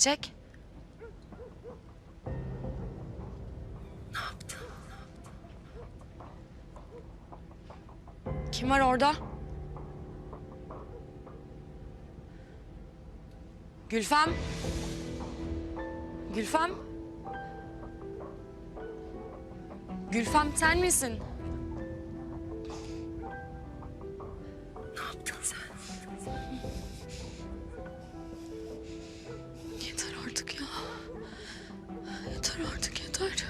Çiçek? Ne yaptın? Kim var orada? Gülfem? Gülfem? Gülfem sen misin? Yeter artık yeter.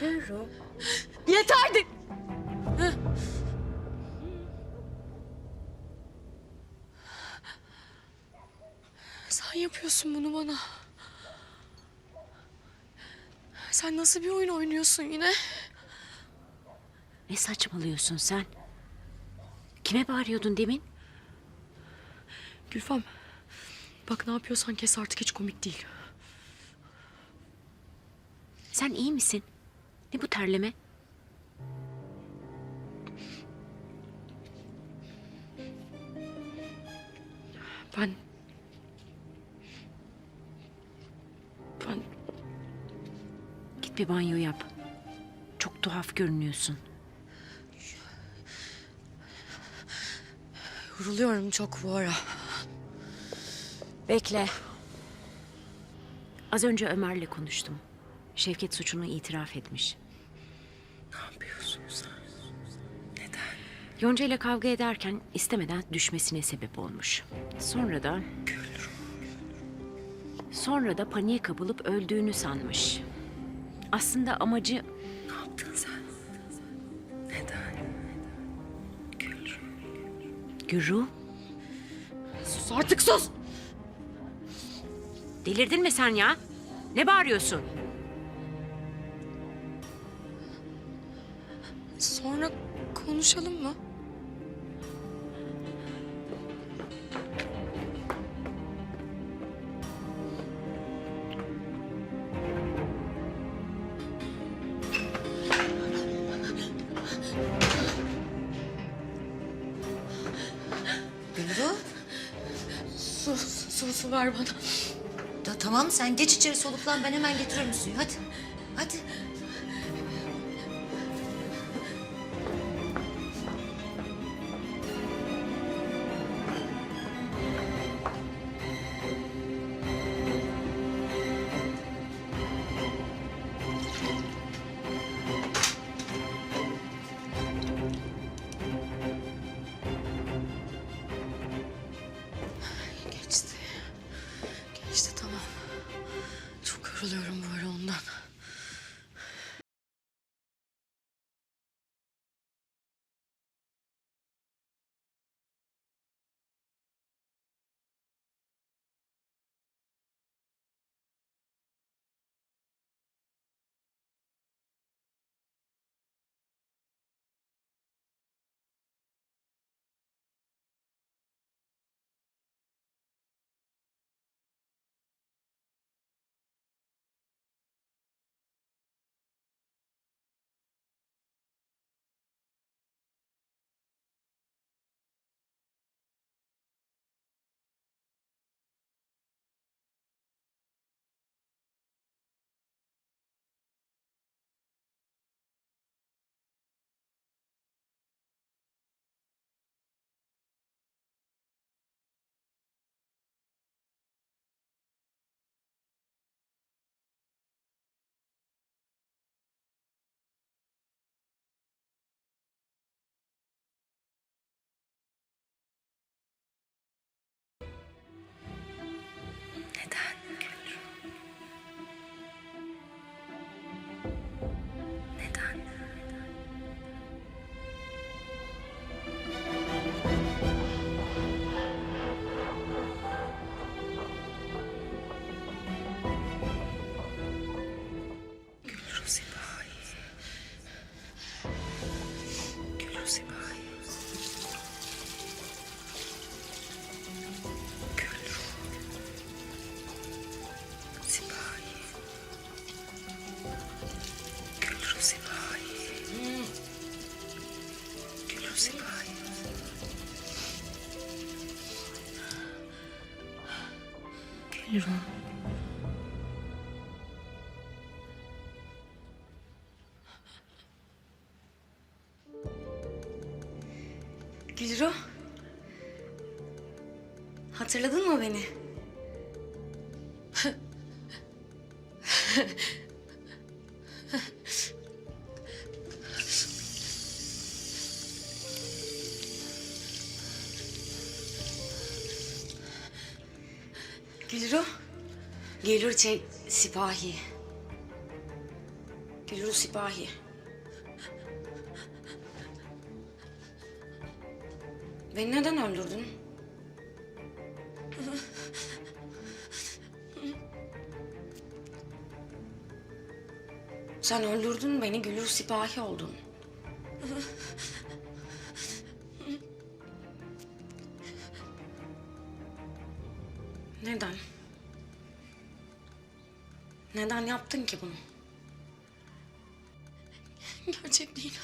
Gülru. Yeterdi. Sen yapıyorsun bunu bana. Sen nasıl bir oyun oynuyorsun yine? Ne saçmalıyorsun sen? Kime bağırıyordun demin? Gülfem. Bak ne yapıyorsan kes artık hiç komik değil. Sen iyi misin? Ne bu terleme? Ben... Ben... Git bir banyo yap. Çok tuhaf görünüyorsun. Yoruluyorum çok bu ara. Bekle. Az önce Ömer'le konuştum. Şevket suçunu itiraf etmiş. Ne yapıyorsun sen? Neden? Yonca ile kavga ederken istemeden düşmesine sebep olmuş. Sonra da... Sonra da paniğe kapılıp öldüğünü sanmış. Aslında amacı Ne yaptın sen? Neden? Gülru. Gürru. Sus artık sus! Delirdin mi sen ya? Ne bağırıyorsun? Konuşalım mı? Gülru. Su, su, su ver bana. Ta- tamam sen geç içeri soluklan ben hemen getiriyorum suyu hadi. Hadi. Çok Gülru. Gülru. Hatırladın mı beni? Şey, sipahi. Gülru sipahi. Beni neden öldürdün? Sen öldürdün beni, Gülür sipahi oldun. Neden? Neden yaptın ki bunu? Gerçek değil.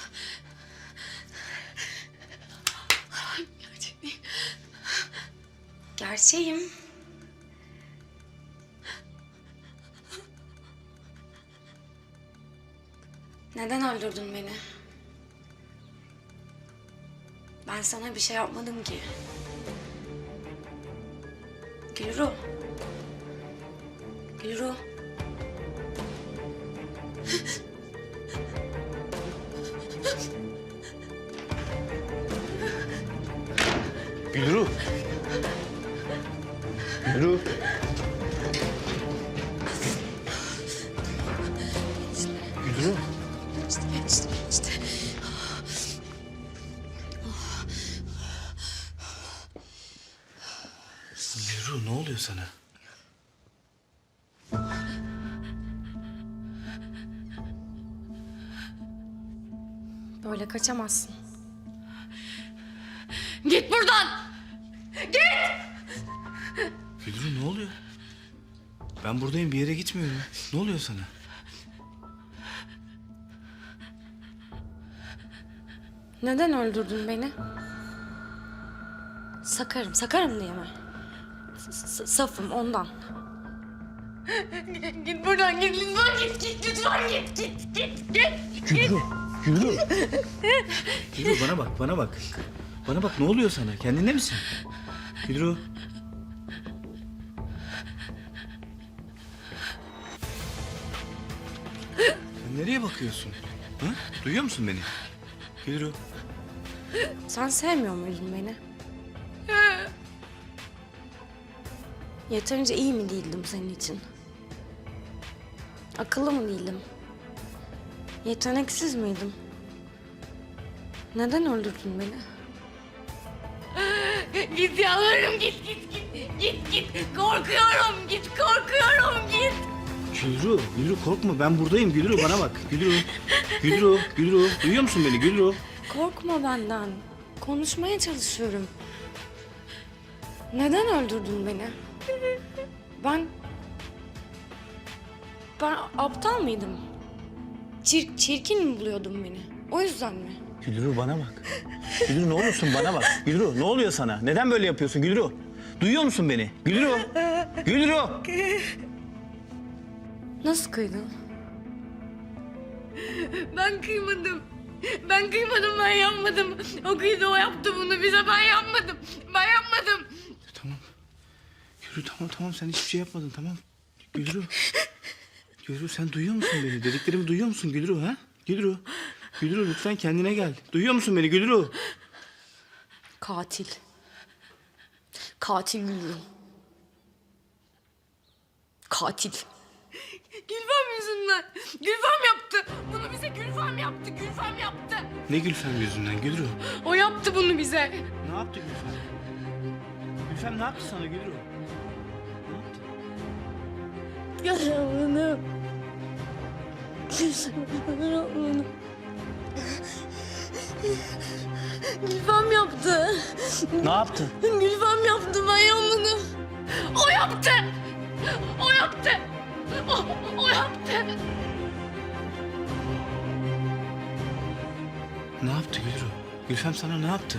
Gerçek değil. Gerçeğim. Neden öldürdün beni? Ben sana bir şey yapmadım ki. Gülru. Gülru. Gülru. Gülru. Gülru. Geçti, geçti, geçti. Gülru ne oluyor sana? Böyle kaçamazsın. Git buradan! Gülru ne oluyor? Ben buradayım bir yere gitmiyorum. Ne oluyor sana? Neden öldürdün beni? Sakarım, sakarım diye mi? S- safım ondan. Git buradan, git lütfen git, git lütfen git, git, git, git. Gülru. Gülru. Gülru bana bak bana bak. Bana bak ne oluyor sana? Kendinde misin? Gülru. Sen nereye bakıyorsun? Ha? Duyuyor musun beni? Gülru. Sen sevmiyor muydun beni? Yeterince iyi mi değildim senin için? Akıllı mı değildim? Yeteneksiz miydim? Neden öldürdün beni? Git yalvarırım, git, git, git, git, git. Korkuyorum, git, korkuyorum, git. Gülru, Gülru korkma ben buradayım Gülru bana bak. Gülru, Gülru, Gülru. Duyuyor musun beni Gülru? Korkma benden. Konuşmaya çalışıyorum. Neden öldürdün beni? Ben... Ben aptal mıydım? Çir, çirkin mi buluyordun beni? O yüzden mi? Gülru bana bak. Gülru ne olursun bana bak. Gülru ne oluyor sana? Neden böyle yapıyorsun Gülru? Duyuyor musun beni? Gülru! Gülru! Nasıl kıydın? Ben kıymadım. Ben kıymadım, ben yapmadım. O kıydı, o yaptı bunu bize, ben yapmadım. Ben yapmadım. Tamam. Gülru tamam tamam sen hiçbir şey yapmadın tamam. Gülru. Gülru sen duyuyor musun beni? Dediklerimi duyuyor musun Gülru ha? Gülru. Gülru lütfen kendine gel. Duyuyor musun beni Gülru? Katil. Katil Gülru. Katil. Gülfem yüzünden. Gülfem yaptı. Bunu bize Gülfem yaptı, Gülfem yaptı. Ne Gülfem yüzünden Gülru? O yaptı bunu bize. Ne yaptı Gülfem? Gülfem ne yaptı sana Gülru? Ne yaptı? Yaramını. Gülfem yaptı. Ne yaptı? Gülfem yaptı ben yapmadım. O yaptı. O yaptı. O, o yaptı. Ne yaptı Gülru? Gülfem sana ne yaptı?